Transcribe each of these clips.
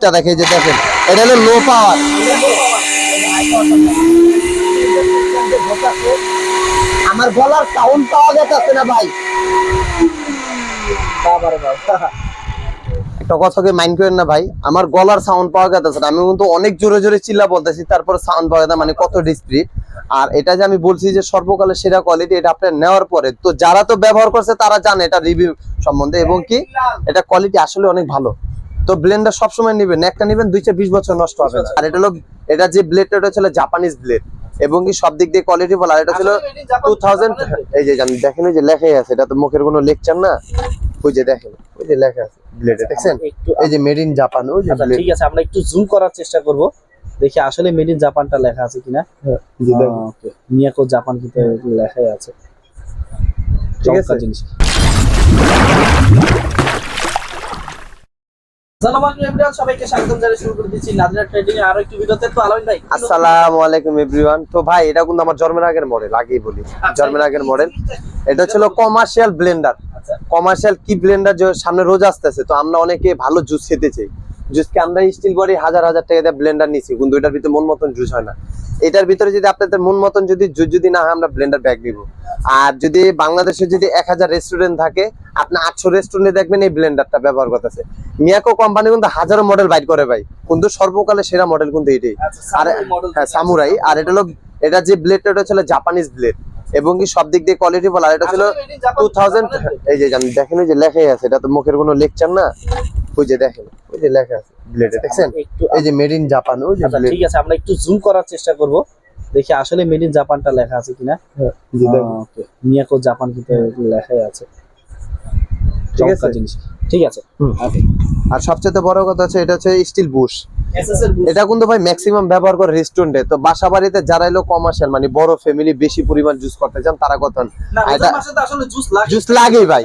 এটা দেখে যে দেখেন, এটা হলো লো পাওয়ার আমার গলার সাউন্ড পাওয়া যাচ্ছে না ভাই। একটা কথাকে মাইন্ড করেন না ভাই? আমার গলার সাউন্ড পাওয়া যাচ্ছে না। আমি কিন্তু অনেক জোরে জোরে চিল্লা বলতেছি, তারপর সাউন্ড পাওয়া যায় মানে কত ডিসপ্লিট আর এটা যে আমি বলছি যে সর্বকালের সেরা কোয়ালিটি এটা আপনার নেওয়ার পরে, তো যারা তো ব্যবহার করছে, তারা জানে এটা রিভিউ সম্বন্ধে। এবং কি, এটা কোয়ালিটি আসলে অনেক ভালো। তো ব্লেন্ডার সবসময় নেবেন একটা নেবেন দুই চার বিশ বছর নষ্ট হবে না। আর এটা হলো এটা যে ব্লেডটা ওটা ছিল জাপানিজ ব্লেড এবং কি সব দিক দিয়ে কোয়ালিটি আর এটা ছিল টু থাউজেন্ড এই যে দেখেন ওই যে লেখাই আছে এটা তো মুখের কোনো লেকচার না। ওই যে দেখেন ওই যে লেখা আছে ব্লেডে দেখছেন? একটু এই যে মেড ইন জাপান ওই যে আচ্ছা ঠিক আছে আমরা একটু জুম করার চেষ্টা করব। দেখি আসলে মেড ইন জাপানটা লেখা আছে কিনা। জি দেখেন। মিয়াকো জাপান কিন্তু লেখাই আছে। ঠিক আছে। জিনিস আসসালামু আলাইকুম এভরিওয়ান সবাইকে স্বাগতম জানিয়ে শুরু করে দিচ্ছি নাদিরা ট্রেডিং এর আরও একটি ভিডিওতে তো। আলামিন ভাই আসসালামু আলাইকুম এভরিওয়ান তো ভাই এটা কিন্তু আমার জন্মের আগের মডেল আগেই বলি। জন্মের আগের মডেল এটা ছিল কমার্শিয়াল ব্লেন্ডার আচ্ছা। কমার্শিয়াল কি ব্লেন্ডার যে সামনে রোজ আসতেছে তো আমরা অনেকে ভালো জুস খেতে চাই। জুসকে আমরা স্টিল বডি হাজার হাজার টাকা দিয়ে ব্লেন্ডার নিছি কিন্তু এটার ভিতরে মন মতন জুস হয় না। এটার ভিতরে যদি আপনাদের মন মতন যদি জুস যদি না হয় আমরা ব্লেন্ডার ব্যাগ দিব আর যদি বাংলাদেশে যদি এক হাজার রেস্টুরেন্ট থাকে আপনি আটশো রেস্টুরেন্টে দেখবেন এই ব্লেন্ডারটা ব্যবহার করতেছে। মিয়াকো কোম্পানি কিন্তু হাজারো মডেল বাইর করে ভাই। কিন্তু সর্বকালের সেরা মডেল কিন্তু এটাই। আচ্ছা আর হ্যাঁ সামুরাই। আর এটা হলো এটা যে ব্লেডটা ওটা ছিল জাপানিজ ব্লেড এবং কি সব দিক দিয়ে কোয়ালিটি বলা আর এটা ছিল টু থাউজেন্ড এই যে আমি দেখেন যে লেখাই আছে এটা তো মুখের কোনো লেকচার না। ওই যে দেখেন ওই যে লেখা আছে ব্লেডে দেখছেন? এই যে মেড ইন জাপান ওই যে আচ্ছা ঠিক আছে আমরা একটু জুম করার চেষ্টা করব। দেখি আসলে মেড ইন জাপানটা লেখা আছে কিনা। দেখেন। মিয়াকো জাপান কিন্তু লেখাই আছে। ঠিক আছে। জিনিস। ঠিক আছে। আর সবচেয়ে বড় কথা হচ্ছে এটা হচ্ছে স্টিল বুশ এটা কিন্তু ভাই ম্যাক্সিমাম ব্যবহার করে রেস্টুরেন্টে তো বাসা বাড়িতে যারা এলো কমার্শিয়াল মানে বড় ফ্যামিলি বেশি পরিমাণ জুস করতে চান তারা কত এটা- জুস লাগে ভাই।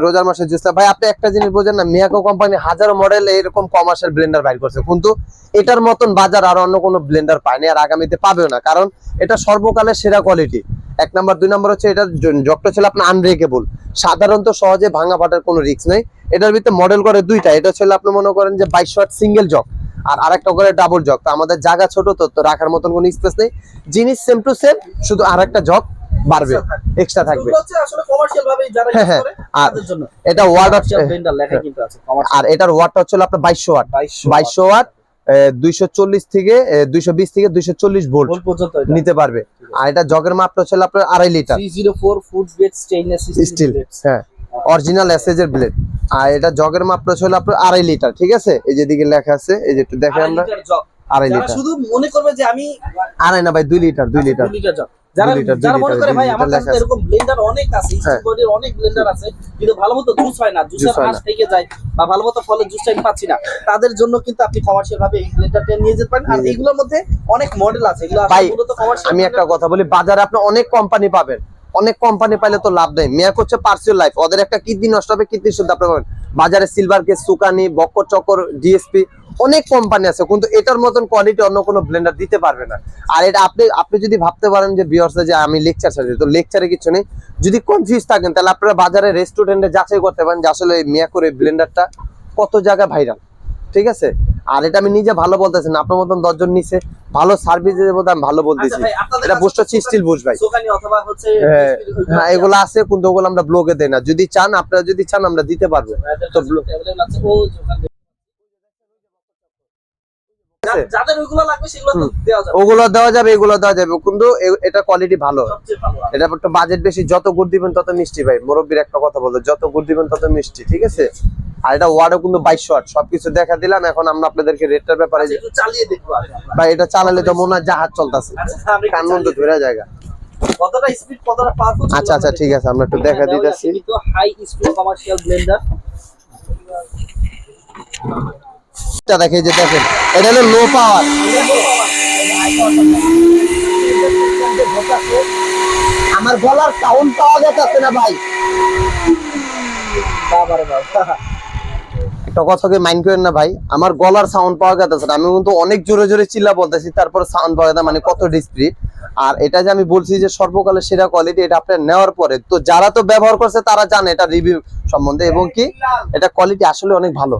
রোজার মাসে জুস ভাই আপনি একটা জিনিস বোঝেন না মিয়াকো কোম্পানি হাজারো মডেল এরকম কমার্শিয়াল ব্লেন্ডার বাইর করছে। কিন্তু এটার মতন বাজার আর অন্য কোনো ব্লেন্ডার পায়নি আর আগামীতে পাবেও না। কারণ এটা সর্বকালের সেরা কোয়ালিটি এক নাম্বার দুই নাম্বার হচ্ছে এটার জকটা ছিল আপনার আনব্রেকেবল সাধারণত সহজে ভাঙা ফাটার কোনো রিস্ক নেই। এটার ভিতরে মডেল করে দুইটা। এটা ছিল আপনি মনে করেন যে বাইশ ওয়াট সিঙ্গেল জক আর আরেকটা করে ডাবল জক তো আমাদের জায়গা ছোট তো তো রাখার মতন কোনো স্পেস নেই। জিনিস সেম টু সেম শুধু আরেকটা জক বাড়বে এক্সট্রা থাকবে। হ্যাঁ, হ্যাঁ। আর এটা আছে কমার্শিয়াল আর এটার ওয়াটটা হচ্ছে আপনার বাইশশো ওয়াট। 2200 বাইশশো ওয়াট দুইশো চল্লিশ থেকে দুইশো বিশ থেকে দুইশো চল্লিশ ভোল্ট পর্যন্ত নিতে পারবে। আর এটা জগের মাপটা হচ্ছে আপনার আড়াই লিটার। 304 ফুড স্টিল হ্যাঁ। অরিজিনাল এসএজের ব্লেড আর এটা জগের মাপটা হচ্ছে আপনার আড়াই লিটার ঠিক আছে? এই যে দিকে লেখা আছে এই যে একটু দেখেন আমরা। আড়াই লিটার। শুধু মনে করবে যে আমি আড়াই না ভাই দুই লিটার দুই লিটার। দুই লিটার যারা দুই লিটার, দুই যারা মনে করে ভাই আমার কাছে লেখা তো আছে। এরকম ব্লেন্ডার অনেক আছে হ্যাঁ। অনেক ব্লেন্ডার আছে কিন্তু ভালো মতো জুস হয় না। জুসের আঁশ থেকে যায় বা ভালো মতো ফলের জুস পাচ্ছি না। তাদের জন্য কিন্তু আপনি কমার্শিয়াল ভাবে এই ব্লেন্ডারটা নিয়ে যেতে পারেন। আর এগুলোর মধ্যে অনেক মডেল আছে। এগুলো আমি একটা কথা বলি বাজারে আপনি অনেক কোম্পানি পাবেন। অনেক কোম্পানি পাইলে তো লাভ নেই। মেয়াক হচ্ছে পার্সিয়াল লাইফ ওদের একটা কিডনি নষ্ট হবে কিডনি শুদ্ধ আপনি পাবেন বাজারে সিলভার কেস সুকানি বক্কর চক্কর ডিএসপি অনেক কোম্পানি আছে, কিন্তু এটার মতন কোয়ালিটি অন্য কোনো ব্লেন্ডার দিতে পারবে না। আর এটা আপনি আপনি যদি ভাবতে পারেন যে বিয়ার্সে যে আমি লেকচার ছাড়ছি, তো লেকচারে কিছু নেই। যদি কনফিউজ থাকেন, তাহলে আপনারা বাজারে রেস্টুরেন্টে যাচাই করতে পারেন যে আসলে এই মিয়াকোর এই ব্লেন্ডারটা কত জায়গায় ভাইরাল ঠিক আছে? আর এটা আমি নিজে ভালো বলতেছি না আপনার মতন দশজন নিচে ভালো সার্ভিস বলতে আমি ভালো বলতেছি। আচ্ছা এটা বুস্ট হচ্ছে স্টিল বুস্ট ভাই। হ্যাঁ, হ্যাঁ এগুলো আছে কিন্তু ওগুলো আমরা ব্লগে দেই না। যদি চান আপনারা যদি চান আমরা দিতে পারব। তো সেগুলো তো ওগুলো দেওয়া যাবে এগুলো দেওয়া যাবে। কিন্তু এটা কোয়ালিটি ভালো। ভালো এটা একটু বাজেট বেশি যত গুড় দিবেন তত মিষ্টি ভাই। মুরব্বীর একটা কথা বলতো যত গুড় দিবেন তত মিষ্টি ঠিক আছে? আর এটা ওয়ার্ডও কিন্তু বাইশশো সবকিছু দেখা দিলাম। এখন আমরা আপনাদেরকে রেটটার ব্যাপারে আচ্ছা। ভাই এটা চালালে তো মনে হয় জাহাজ চলতেছে। আচ্ছা, কান মন্দ ধরে জায়গা। আচ্ছা আচ্ছা ঠিক আছে আমরা একটু দেখা দিতেছি। হাই স্পিড কমার্শিয়াল ব্লেন্ডার এটা দেখে যে দেখেন এটা হলো লো পাওয়ার আমার গলার সাউন্ড পাওয়া যাচ্ছে না ভাই। বাবারে বাবা। একটা কথাকে মাইন্ড করেন না ভাই। আমার গলার সাউন্ড পাওয়া গেছে আমি কিন্তু অনেক জোরে জোরে চিল্লা বলতেছি, তারপর সাউন্ড পাওয়া গেছে মানে কত ডিসপ্লিট আর এটা যে আমি বলছি যে সর্বকালের সেরা কোয়ালিটি এটা আপনার নেওয়ার পরে, তো যারা তো ব্যবহার করছে, তারা জানে এটা রিভিউ সম্বন্ধে, এবং কি? এটা কোয়ালিটি আসলে অনেক ভালো।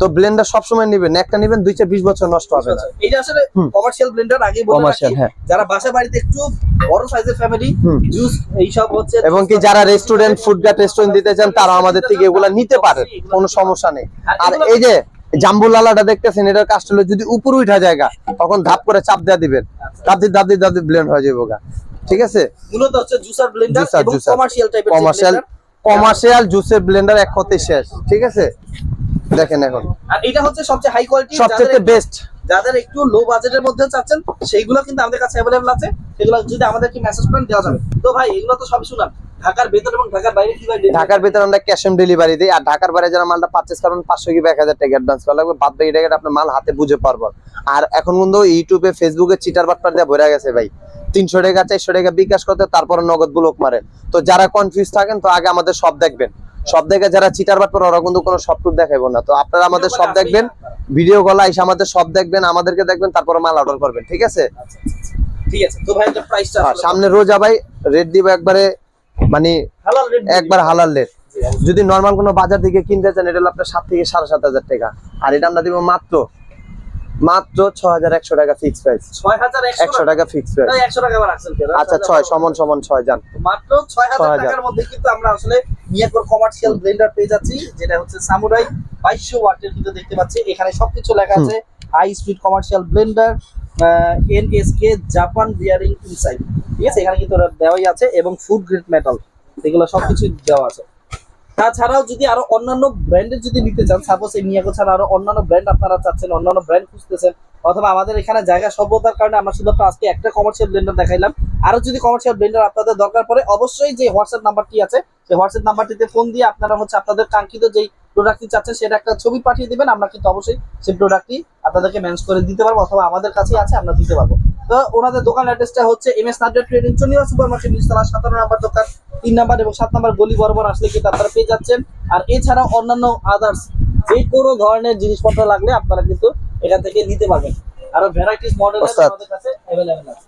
তো ব্লেন্ডার সবসময় নেবেন একটা নেবেন দুই চার বিশ বছর নষ্ট হবে না। এটা আসলে কমার্শিয়াল ব্লেন্ডার আগে Commercial, হ্যাঁ। যারা বাসা বাড়িতে একটু বড় সাইজের ফ্যামিলি। জুস এইসব হচ্ছে এবং কি যারা রেস্টুরেন্ট ফুড গার্ড রেস্টুরেন্ট দিতে চান তারা আমাদের থেকে এগুলা নিতে পারেন কোনো সমস্যা নেই। আর এই যে জাম্বুলালাটা দেখতেছেন এটার কাজটা হলো যদি উপরে উঠা জায়গা তখন ধাপ করে চাপ দেওয়া দিবেন। ধাপ দিয়ে ধাপ দিয়ে ধাপ দিয়ে ব্লেন্ড হয়ে যাব ঠিক আছে? মূলত হচ্ছে জুসার ব্লেন্ডার এবং কমার্শিয়াল টাইপের কমার্শিয়াল কমার্শিয়াল জুসের ব্লেন্ডার এক হতে শেষ। ঠিক আছে? দেখেন এখন। আর এটা হচ্ছে সবচেয়ে হাই কোয়ালিটি সবচেয়ে বেস্ট যাদের একটু লো বাজেটের মধ্যে চাচ্ছেন সেইগুলো কিন্তু আমাদের কাছে অ্যাভেলেবল আছে। সেগুলো যদি আমাদেরকে মেসেজ করেন দেওয়া যাবে। তো ভাই এগুলো তো সবই শুনান ঢাকার ভেতর এবং ঢাকার বাইরে কি ঢাকার ভিতরে আমরা ক্যাশ অন ডেলিভারি দিই। আর ঢাকার বাইরে যারা মালটা পারচেস করেন পাঁচশো কি এক হাজার টাকা অ্যাডভান্স করা লাগবে। বাদ বাকি টাকাটা আপনার মাল হাতে বুঝে পারব আর এখন কিন্তু ইউটিউবে ফেসবুকে চিটার বাটপার দিয়ে ভরে গেছে ভাই। তিনশো টাকা চারশো টাকা বিকাশ করতে তারপরে নগদ ব্লক মারে। তো যারা কনফিউজ থাকেন তো আগে আমাদের সব দেখবেন। সব দেখে যারা চিটার বাট করে ওরা কিন্তু কোনো সব টুপ দেখাবো না। তো আপনারা আমাদের সব দেখবেন ভিডিও গলা এসে আমাদের সব দেখবেন আমাদেরকে দেখবেন তারপরে মাল অর্ডার করবেন ঠিক আছে? আচ্ছা, আচ্ছা, আচ্ছা। ঠিক আছে তো ভাই প্রাইসটা সামনে রোজা ভাই রেট দিব একবারে মানে একবার হালাল রেট যদি নর্মাল কোনো বাজার থেকে কিনতে চান এটা হলো আপনার সাত থেকে সাড়ে সাত হাজার টাকা। আর এটা আমরা দিব মাত্র মাত্র ছ হাজার একশো টাকা ফিক্স প্রাইস ছয় হাজার একশো টাকা ফিক্স প্রাইস একশো টাকা রাখছেন আচ্ছা ছয় সমান সমান ছয় যান। মাত্র ছয় হাজার। টাকার মধ্যে কিন্তু আমরা আসলে মিয়াকোর কমার্শিয়াল ব্লেন্ডার পেয়ে যাচ্ছি যেটা হচ্ছে সামুরাই বাইশশো ওয়াটের কিন্তু দেখতে পাচ্ছি। এখানে সবকিছু লেখা আছে high speed commercial blender N S K Japan bearing inside ঠিক আছে এখানে কিন্তু দেওয়াই আছে এবং ফুড গ্রেড মেটাল এগুলো সবকিছু দেওয়া আছে। তাছাড়াও যদি আরও অন্যান্য ব্র্যান্ডের যদি নিতে চান সাপোজ এই মিয়াকো ছাড়া আরও অন্যান্য ব্র্যান্ড আপনারা চাচ্ছেন, অন্যান্য ব্র্যান্ড খুঁজতেছেন, অথবা আমাদের এখানে জায়গা সভ্যতার কারণে আমরা শুধু আজকে একটা কমার্শিয়াল ব্লেন্ডার দেখাইলাম। আরও যদি কমার্শিয়াল ব্লেন্ডার আপনাদের দরকার পড়ে, অবশ্যই যে হোয়াটসঅ্যাপ নাম্বারটি আছে, সেই হোয়াটসঅ্যাপ নাম্বারটিতে ফোন দিয়ে আপনারা হচ্ছে আপনাদের কাঙ্ক্ষিত যেই প্রোডাক্টটি চাচ্ছেন, সেটা একটা ছবি পাঠিয়ে দিবেন, আমরা কিন্তু অবশ্যই সেই প্রোডাক্টটি আপনাদেরকে ম্যানেজ করে দিতে পারব, অথবা আমাদের কাছেই আছে, আমরা দিতে পারব। তো ওনাদের দোকান অ্যাড্রেসটা হচ্ছে M S Nadda trading Chandigarh super market নিচতলা, সাতান্ন নাম্বার দোকান। তিন নাম্বার এবং সাত নাম্বার গলি বরাবর আসলে কিন্তু আপনারা পেয়ে যাচ্ছেন। আর এছাড়াও অন্যান্য আদার্স যে কোনো ধরনের জিনিসপত্র লাগলে আপনারা কিন্তু এখান থেকে নিতে পারবেন। আরও ভ্যারাইটিস মডেল। আমাদের কাছে অ্যাভেলেবেল আছে।